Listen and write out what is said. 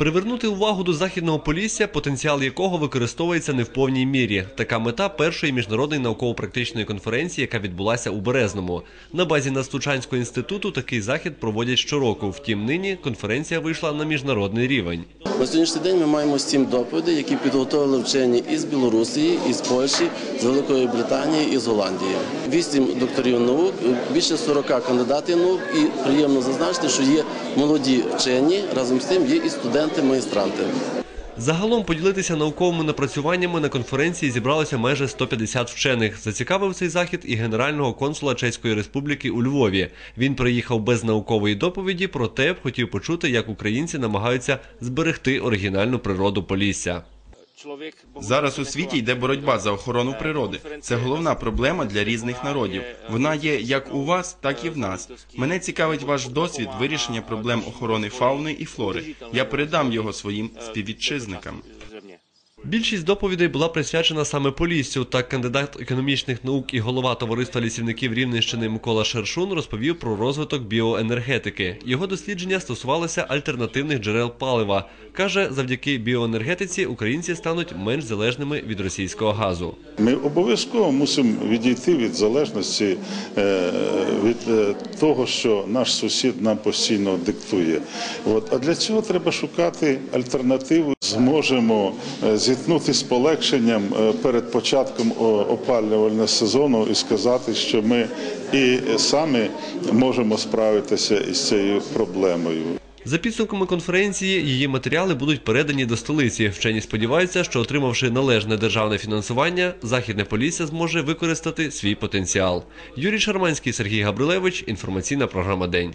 Привернути увагу до західного полісся, потенціал якого використовується не в повній мірі. Така мета першої міжнародної науково-практичної конференції, яка відбулася у Березному. На базі Настучанського інституту такий захід проводять щороку. Втім, нині конференція вийшла на міжнародний рівень. На сьогоднішній день ми маємо сім доповідей, які підготовили вчені із Білорусі, із Польщі, з Великої Британії і з Голландії. Вісім докторів наук, більше 40 кандидатів наук. І приємно зазначити, що є молоді вчені, разом з тим є і студенти-магістранти. Загалом поділитися науковими напрацюваннями на конференції зібралося майже 150 вчених. Зацікавив цей захід і генерального консула Чеської Республіки у Львові. Він приїхав без наукової доповіді, проте хотів почути, як українці намагаються зберегти оригінальну природу Полісся. Зараз у світі йде боротьба за охорону природи. Це головна проблема для різних народів. Вона є як у вас, так і в нас. Мене цікавить ваш досвід вирішення проблем охорони фауни і флори. Я передам його своїм співвітчизникам. Більшість доповідей була присвячена саме Поліссю. Так, кандидат економічних наук і голова товариства лісівників Рівненщини Микола Шершун розповів про розвиток біоенергетики. Його дослідження стосувалося альтернативних джерел палива. каже, завдяки біоенергетиці українці стануть менш залежними від російського газу. Ми обов'язково мусимо відійти від залежності е, від е, того, що наш сусід нам постійно диктує. А для цього треба шукати альтернативу. Зможемо е, зіткнути з полегшенням е, перед початком опалювального сезону і сказати, що ми і самі можемо справитися із цією проблемою. За підсумками конференції, її матеріали будуть передані до столиці. Вчені сподіваються, що отримавши належне державне фінансування, західне Полісся зможе використати свій потенціал. Юрій Шарманський, Сергій Габрилевич. Інформаційна програма День.